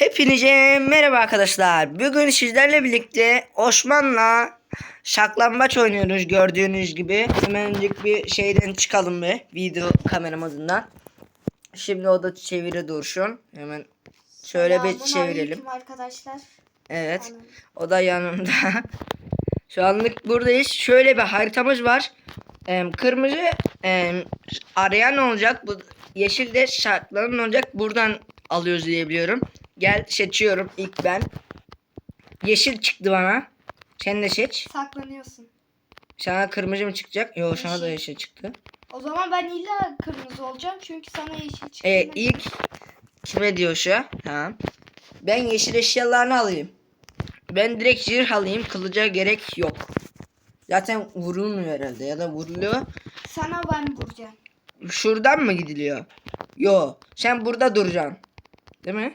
Hepinize merhaba arkadaşlar. Bugün sizlerle birlikte Osman'la şaklambaç oynuyoruz gördüğünüz gibi. Hemencik bir şeyden çıkalım bir video kameramızdan. Şimdi o da çeviri dursun. Hemen şöyle bir çevirelim. Arkadaşlar. Evet. Anladım. O da yanımda. Şu anlık buradayız. Şöyle bir haritamız var. Em, kırmızı em, arayan olacak. Bu yeşil de şartların olacak. Buradan alıyoruz diye biliyorum. Gel seçiyorum ilk ben. Yeşil çıktı bana. Sen de seç. Saklanıyorsun. Sana kırmızı mı çıkacak? Yok sana da Yeşil. çıktı. O zaman ben illa kırmızı olacağım çünkü sana yeşil çıktı. E, ilk kime diyor şu? Tamam. Ben yeşil eşyalarını alayım. Ben direkt zırh alayım. Kılıca gerek yok. Zaten vurulmuyor herhalde ya da vuruluyor. Sana ben vuracağım. Şuradan mı gidiliyor? Yo. Sen burada duracaksın. Değil mi?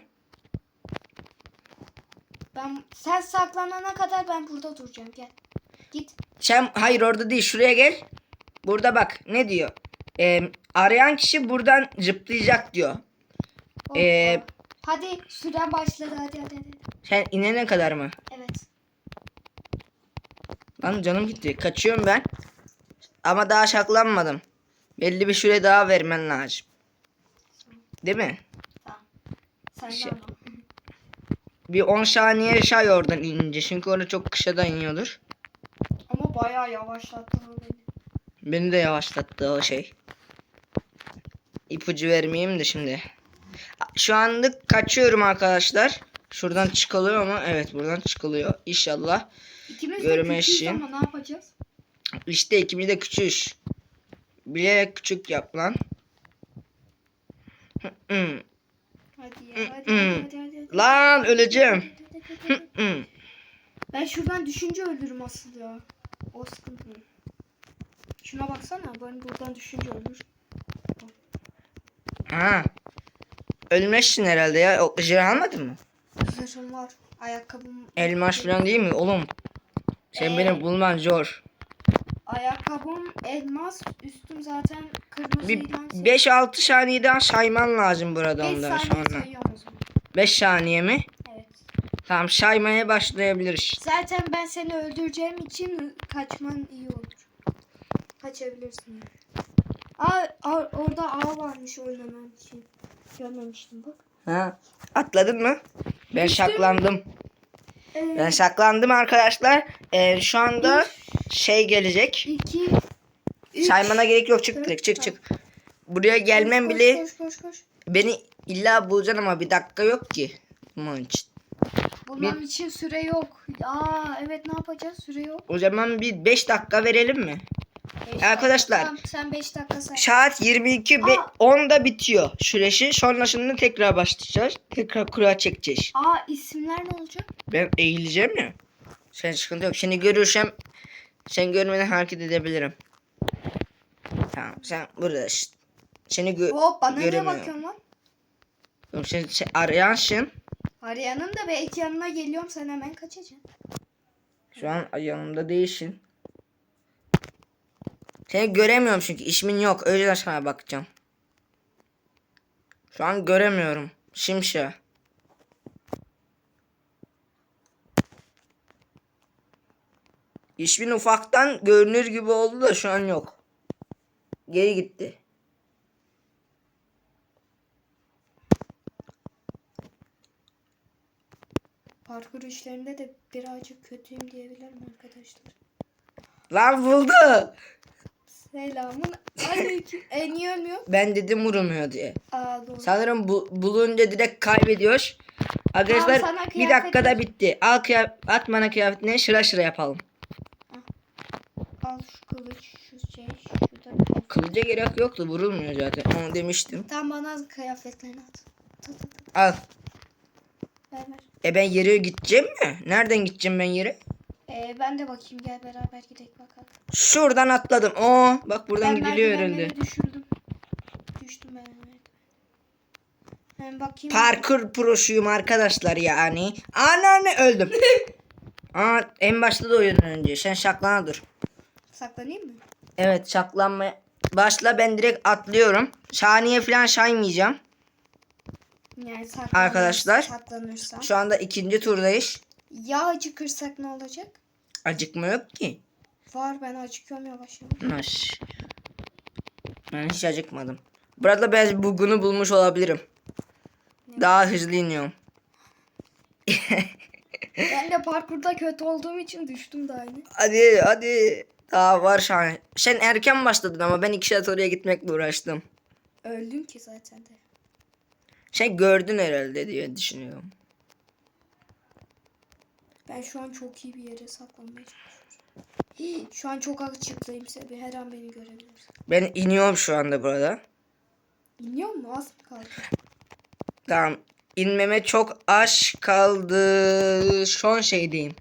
Ben sen saklanana kadar ben burada duracağım. Gel. Git. Sen hayır orada değil. Şuraya gel. Burada bak ne diyor? Ee, arayan kişi buradan zıplayacak diyor. Ee, hadi süren başladı hadi hadi hadi. Sen inene kadar mı? Evet. Lan canım gitti. Kaçıyorum ben. Ama daha şaklanmadım. Belli bir süre daha vermen lazım. Değil mi? Tamam. Sen Şey-. Bir 10 saniye şay oradan inince. Çünkü orada çok kışa iniyordur. Ama bayağı yavaşlattın o beni. Beni de yavaşlattı o şey. İpucu vermeyeyim de şimdi. Şu anlık kaçıyorum arkadaşlar. Şuradan çıkılıyor mu? Evet buradan çıkılıyor. İnşallah. İkimiz Görme eşiğim. ama ne yapacağız? İşte ikimiz de küçüğüz. Bilerek küçük yap lan. Hadi ya hadi hadi hadi hadi. Lan öleceğim. Ben şuradan düşünce ölürüm asıl ya. O sıkıntı. Şuna baksana ben buradan düşünce ölür. Ha. Ölmezsin herhalde ya. O zırh almadın mı? Zırhım var. Ayakkabım. Elmas falan değil mi oğlum? Sen Ee, beni bulman zor. Ayakkabım elmas. Üstüm zaten kırmızı Bir ilan. 5-6 saniye daha sayman lazım burada 5 ondan saniye sonra. sayıyorum o zaman. 5 saniye mi? Evet. Tamam saymaya başlayabiliriz. Zaten ben seni öldüreceğim için kaçman iyi olur. Kaçabilirsin. Aa, aa, orada ağ varmış oynanan için. Görmemiştim bak. Ha. Atladın mı? Ben Düştüm. şaklandım. Ee, Ben şaklandım arkadaşlar. Ee, şu anda şey gelecek. 2 3 Saymana gerek yok. Çık direkt çık çık. Buraya gelmem koş, bile Koş koş koş. beni illa bulacaksın ama bir dakika yok ki. Bunun için. Bunun için süre yok. Aa evet ne yapacağız? Süre yok. O zaman bir 5 dakika verelim mi? Beş Arkadaşlar, dakika. Tamam, sen 5 dakika say. Saat 22 ve Aa. 10'da bitiyor süresi. Sonrasında tekrar başlayacağız. Tekrar kura çekeceğiz. Aa isimler ne olacak? Ben eğileceğim ya. Sen sıkıntı yok. Seni görürsem sen görmeden hareket edebilirim. Tamam sen buradasın. Seni gö Hop bana göremiyorum. bakıyorsun lan? Oğlum Sen, sen arayansın. Arayanım da belki yanına geliyorum sen hemen kaçacaksın. Şu an yanımda değilsin. Seni göremiyorum çünkü ismin yok. Yüzden sana bakacağım. Şu an göremiyorum. Şimşa. İsmin ufaktan görünür gibi oldu da şu an yok. Geri gitti. Parkur işlerinde de birazcık kötüyüm diyebilirim arkadaşlar. Lan buldu. Selamun aleyküm. e niye ölmüyor? Ben dedim vurulmuyor diye. Aa doğru. Sanırım bu, bulunca direkt kaybediyor. Arkadaşlar Tamam, bir kıyafet dakikada bitti. Al kıyaf at bana kıyafetini sıra sıra yapalım. Al şu kılıç şu şey şurada. Kılıca gerek yoktu vurulmuyor zaten onu demiştim. Tam bana kıyafetlerini at. Al. Ver ver. E ben yere gideceğim mi? Nereden gideceğim ben yere? Ee, ben de bakayım gel beraber gidelim bakalım. Şuradan atladım. Oo bak buradan ben gidiliyor herhalde. düşürdüm. Düştüm ben. Hemen bakayım. Parkur prosuyum arkadaşlar yani. Anneanne öldüm. Aa en başta da oyundan önce. Sen şaklana dur. Saklanayım mı? Evet şaklanma. Başla ben direkt atlıyorum. Saniye falan saymayacağım. Yani Arkadaşlar. Şu anda ikinci turdayız. Ya acıkırsak ne olacak? Acıkma yok ki. Var ben acıkıyorum yavaş yavaş. Naş. Ben hiç acıkmadım. Burada ben bugunu bulmuş olabilirim. Daha hızlı iniyorum. Ben de parkurda kötü olduğum için düştüm de aynı. Hadi hadi. Daha var şu an. Sen erken başladın ama ben iki saat oraya gitmekle uğraştım. Öldüm ki zaten de. Sen gördün herhalde diye düşünüyorum. Ben şu an çok iyi bir yere saklanmaya çalışıyorum. Şu an çok açıktayım Sebi. Her an beni görebilirsin. Ben iniyorum şu anda burada. İniyor mu? Az mı kaldı? Tamam. İnmeme çok az kaldı. Son şeydeyim.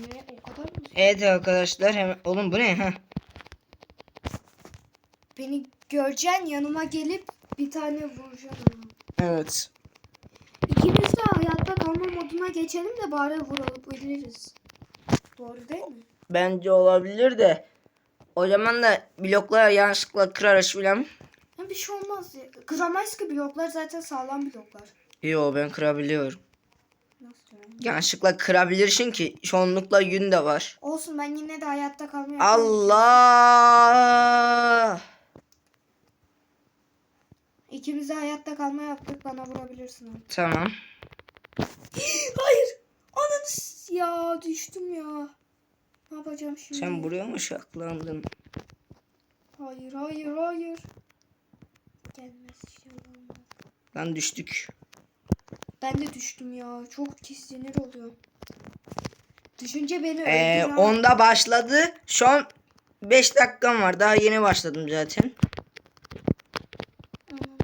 Ne? O kadar mı? Evet arkadaşlar hemen oğlum bu ne ha? Beni göreceksin yanıma gelip bir tane vuracaksın. ama. Evet. İkimiz de hayatta kalma moduna geçelim de bari vurabiliriz. Doğru değil mi? Bence olabilir de o zaman da bloklar yanlışlıkla kırarız filan. Ha, bir şey olmaz. ya. Kıramayız ki bloklar zaten sağlam bloklar. Yo ben kırabiliyorum. Nasıl yani? Yanlışlıkla kırabilirsin ki çoğunlukla yün de var. Olsun ben yine de hayatta kalmaya Allah! İkimiz de hayatta kalma yaptık bana vurabilirsin abi. Tamam. Hayır. Ananı s- ya düştüm ya. Ne yapacağım şimdi? Sen buraya mı şaklandın? Hayır hayır hayır. Gelmez inşallah. Lan düştük. Ben de düştüm ya. Çok sinir oluyor. Düşünce beni Ee, öldüren- onda başladı. Şu an 5 dakikam var. Daha yeni başladım zaten. Anam,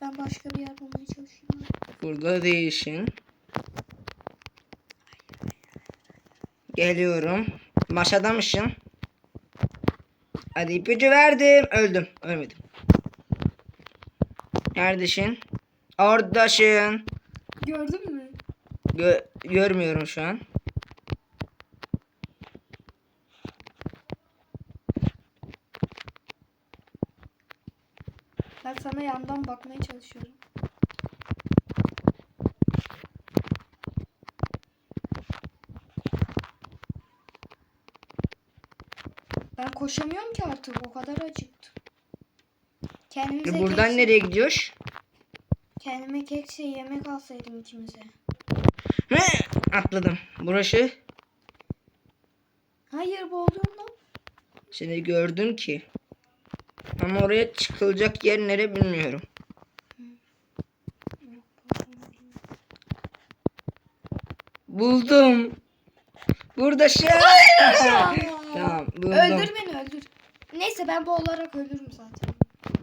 Ben başka bir yer bulmaya çalışıyorum. Burada değişin. Geliyorum. Maşada mısın? Hadi ipucu verdim. Öldüm. Ölmedim. Neredesin? Oradasın. Gördün mü? Gö- görmüyorum şu an. Ben sana yandan bakmaya çalışıyorum. Ben koşamıyorum ki artık. O kadar acıktım. Kendimize E, buradan keşke- nereye gidiyoruz? Kendime keşke yemek alsaydım ikimize. Hı, Atladım. Burası. Hayır boğuluyorum lan. Seni gördüm ki. Ama oraya çıkılacak yer nere bilmiyorum. Buldum. Burada şey. tamam buldum. Öldür beni öldür. Neyse ben boğularak ölürüm zaten.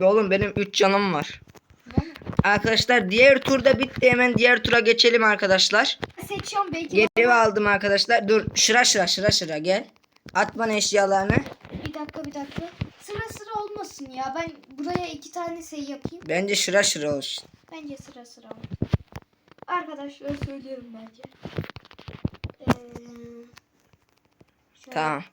Oğlum benim 3 canım var. Mı? Arkadaşlar diğer turda bitti. Hemen diğer tura geçelim arkadaşlar. Seçiyorum belki. Geri aldım arkadaşlar. Dur şıra şıra şıra şıra gel. At bana eşyalarını. Bir dakika bir dakika. Sıra sıra olmasın ya. Ben buraya iki tane şey yapayım. Bence şıra şıra olsun. Bence sıra sıra olsun. Arkadaşlar söylüyorum bence. Ee, şöyle. Tamam.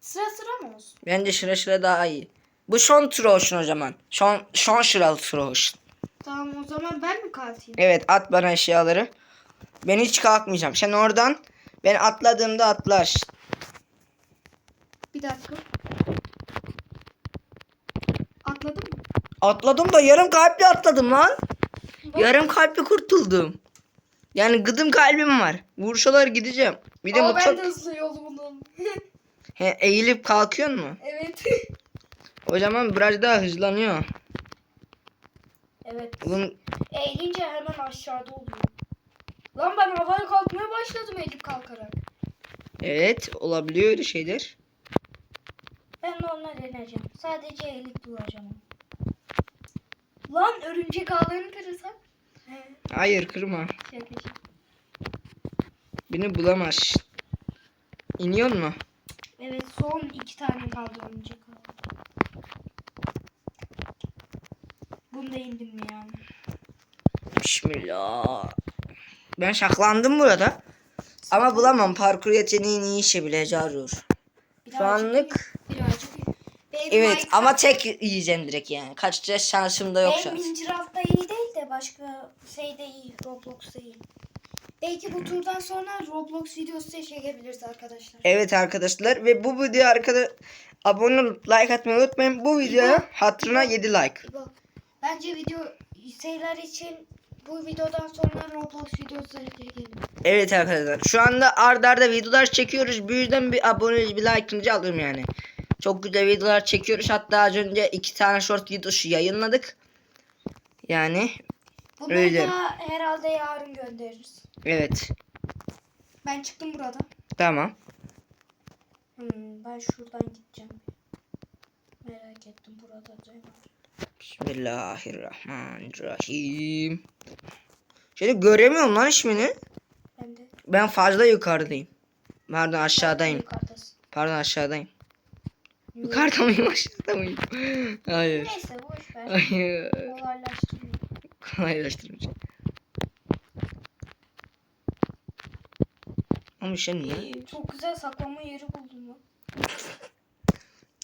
Sıra sıra mı olsun? Bence şıra şıra daha iyi. Bu son tur olsun o zaman. Son, son şıralı tur olsun. Tamam o zaman ben mi kalkayım? Evet at bana eşyaları. Ben hiç kalkmayacağım. Sen oradan ben atladığımda atlarsın. Bir dakika. Atladın mı? Atladım da yarım kalple atladım lan. Yarım kalple kurtuldum. Yani gıdım kalbim var. Vursalar gideceğim. Bir de Aa, mutfak... ben de hızlı yol buldum. He, eğilip kalkıyor mu? evet. O zaman biraz daha hızlanıyor. evet. Bunun... Eğilince hemen aşağıda oluyor. Lan ben havaya kalkmaya başladım eğilip kalkarak. Evet olabiliyor öyle şeyler. Ben de onunla deneyeceğim. Sadece eğilip duracağım. Lan örümcek ağlarını kırırsak? He. Hayır kırma. Şaka şaka. Beni bulamazsın. İniyor mu? Evet son iki tane kaldı örümcek ağı. Bunu da indim mi yani? Bismillah. Ben şaklandım burada. Ama bulamam. Parkur yeteneğini iyi işe bile arıyor. Şu anlık evet Minecraft- ama tek yiyeceğim direkt yani. Kaçacağız şansım da yok şu Benim an. Minecraft'ta iyi değil de başka şey de iyi. Roblox da iyi. Belki bu turdan sonra Roblox videosu da çekebiliriz arkadaşlar. Evet arkadaşlar ve bu video arkada abone olup like atmayı unutmayın. Bu videoya hatırına 7 like. Bu- Bence video şeyler için bu videodan sonra Roblox videosu da çekelim. Evet arkadaşlar şu anda ardarda arda videolar çekiyoruz. Bu yüzden bir abone bir like'ınızı alıyorum yani. Çok güzel videolar çekiyoruz. Hatta az önce iki tane short videosu yayınladık. Yani Bunları Öyle. da herhalde yarın göndeririz. evet Ben çıktım burada. tamam. Hmm, ben şuradan gideceğim. Merak ettim burada ne var. Bismillahirrahmanirrahim. Şöyle göremiyorum lan ismini. Ben de Ben fazla yukarıdayım. Pardon aşağıdayım. yukarıdasın. Pardon aşağıdayım. Yukarıda mıyım aşağıda mıyım? Hayır. Neyse boş ver. Hayır. Kolaylaştırıcı. Ama işte niye? Çok güzel saklama yeri buldum lan.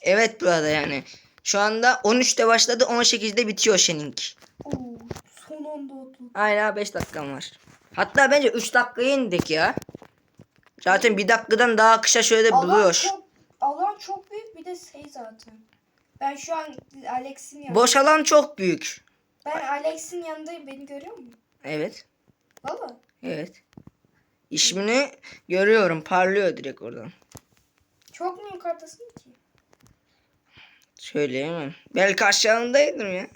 Evet burada yani. Şu anda 13'te başladı 18'de bitiyor Şenink. Oo, son anda atladım. Aynen 5 dakikam var. Hatta bence 3 dakikaya indik ya. Zaten bir dakikadan daha kısa şöyle Alan buluyor. çok, alan çok bir de şey zaten. Ben şu an Alex'in yanındayım. Boş alan çok büyük. Ben Alex'in yanındayım. Beni görüyor musun? Evet. Valla. Evet. İsmini görüyorum. Parlıyor direkt oradan. Çok mu yukarıdasın ki? Söyleyemem. Belki aşağındaydım ya.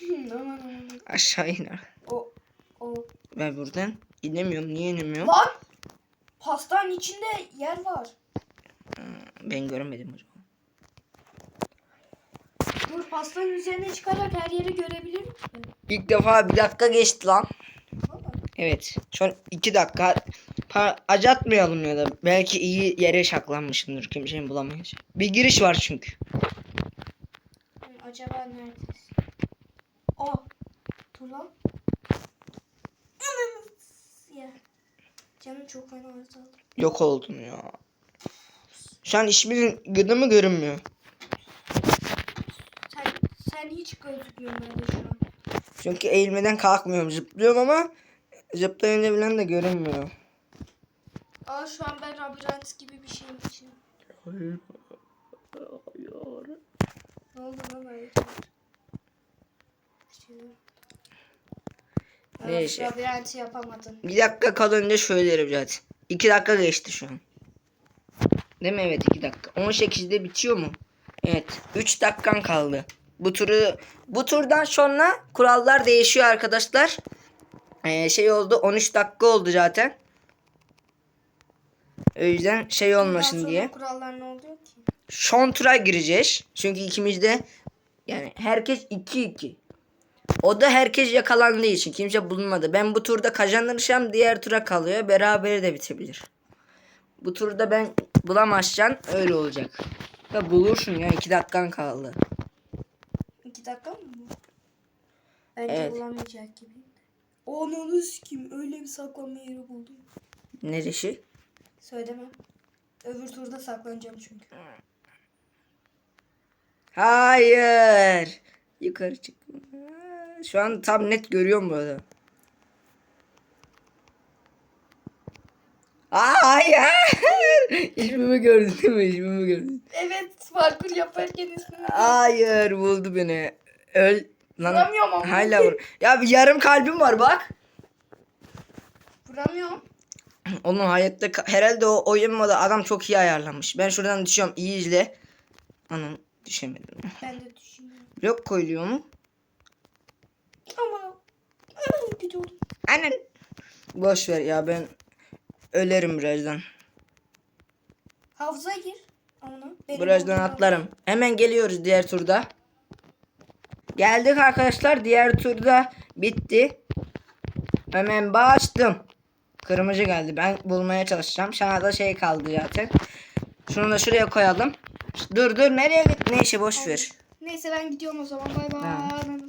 aman aman. Aşağı iner. O, o. Ben buradan inemiyorum. Niye inemiyorum? Lan! Pastanın içinde yer var. Ben göremedim o zaman. Dur pastanın üzerine çıkarak her yeri görebilir misin? İlk defa bir dakika geçti lan. Evet. Şu an iki dakika. Pa acatmayalım ya da. Belki iyi yere saklanmışımdır. Kimsenin bulamayacak. Bir giriş var çünkü. Acaba neredesin? O. Dur lan. Canım çok fena azaldı. Yok oldun ya. Şu an ismin gıdı mı görünmüyor. Sen, sen hiç gözükmüyorsun bende şu an. Çünkü eğilmeden kalkmıyorum. Zıplıyorum ama zıplayınca bilen de görünmüyor. Aa şu an ben labirent gibi bir şeyin içinde. Ne oldu lan? Bir şeyler. Neyse. Labirenti yapamadın. Bir dakika kalınca söylerim zaten. İki dakika geçti şu an. Değil mi? Evet iki dakika. 18'de bitiyor mu? Evet. 3 dakikan kaldı. Bu turu bu turdan sonra kurallar değişiyor arkadaşlar. Ee, şey oldu 13 dakika oldu zaten. O yüzden şey olmasın diye. kurallar ne oluyor ki? Son tura gireceğiz. Çünkü ikimiz de yani herkes 2-2. O da herkes yakalandığı için kimse bulunmadı. Ben bu turda kazanırsam diğer tura kalıyor. Beraber de bitebilir. Bu turda ben bulamazsan öyle olacak. Ya bulursun ya 2 dakikan kaldı. İki dakika mı bu? Bence Evet. bulamayacak gibi. Ananı kim? Öyle bir saklama yeri buldum. Neresi? Söylemem. Öbür turda saklanacağım çünkü. Hayır. Yukarı çık. Şu an tam net görüyorum bu arada. Aa, Hayır. İsmimi gördün değil mi? İsmimi gördün. Evet parkur yaparken ismini Hayır buldu beni. Öl. Lan. Vuramıyorum ama. Hala vur. Ya bir yarım kalbim var bak. Vuramıyorum. Onun hayatta herhalde o oyun modu adam çok iyi ayarlamış. Ben şuradan düşüyorum. iyi izle. Anam düşemedim. Ben de düşünüyorum. Blok koyuyor mu? Ama Anam gidiyordum. Annen. Boş ver ya ben ölerim birazdan. Havuza gir. Onu. Olduğum atlarım. Hemen geliyoruz diğer turda. Geldik arkadaşlar. Diğer turda bitti. Hemen bastım. Kırmızı geldi. Ben bulmaya çalışacağım. Sana da şey kaldı zaten. Şunu da şuraya koyalım. Dur dur nereye git? Neyse boş ver. Neyse ben gidiyorum o zaman. Bay bay. Tamam.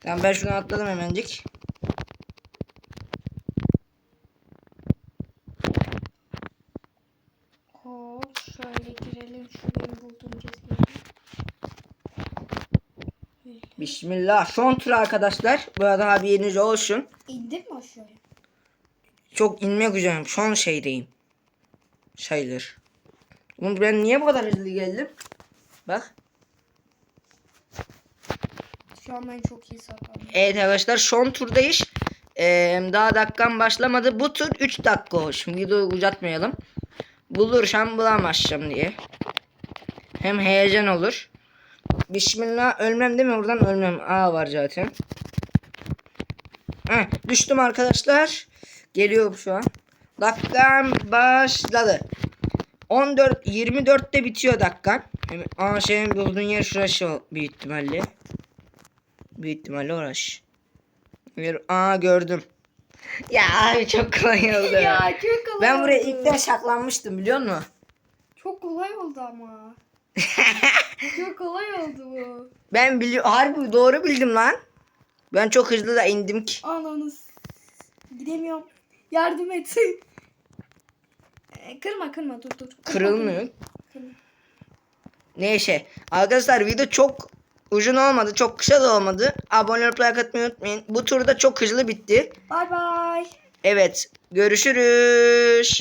Tamam ben şunu atladım hemencik. Hop şöyle girelim şu benim bulduğum. Bismillah. Son tur arkadaşlar. Bu arada haberiniz olsun. İndin mi aşağıya? Çok inmek üzereyim. Son şeydeyim. Sayılır. Oğlum ben niye bu kadar hızlı geldim? Bak. Şu an ben çok iyi saklandım. Evet arkadaşlar son turdayız. Ee, daha dakikam başlamadı. Bu tur 3 dakika olsun. Videoyu uzatmayalım. Bulursam bulamazsam diye. Hem heyecan olur. Bismillah ölmem değil mi? Buradan ölmem. A var zaten. Heh, düştüm arkadaşlar. Geliyorum şu an. Dakikam başladı. 14 24'te bitiyor dakikan. Hem- Aa senin bulduğun yer şurası büyük ihtimalle. Büyük ihtimalle orası. Aa gördüm. Ya abi çok kolay oldu. Ya çok kolay ben buraya oldu. ilk de saklanmıştım biliyor musun? Çok kolay oldu ama. çok kolay oldu bu. Ben biliyorum. Harbi doğru bildim lan. Ben çok hızlı da indim ki. Ananız. Gidemiyorum. Yardım et. E, kırma kırma dur dur. Kırma, Kırılmıyor. kırma. Neyse. Arkadaşlar video çok uzun olmadı. Çok kısa da olmadı. Abone olup like atmayı unutmayın. Bu turda çok hızlı bitti. Bye bye. Evet. Görüşürüz.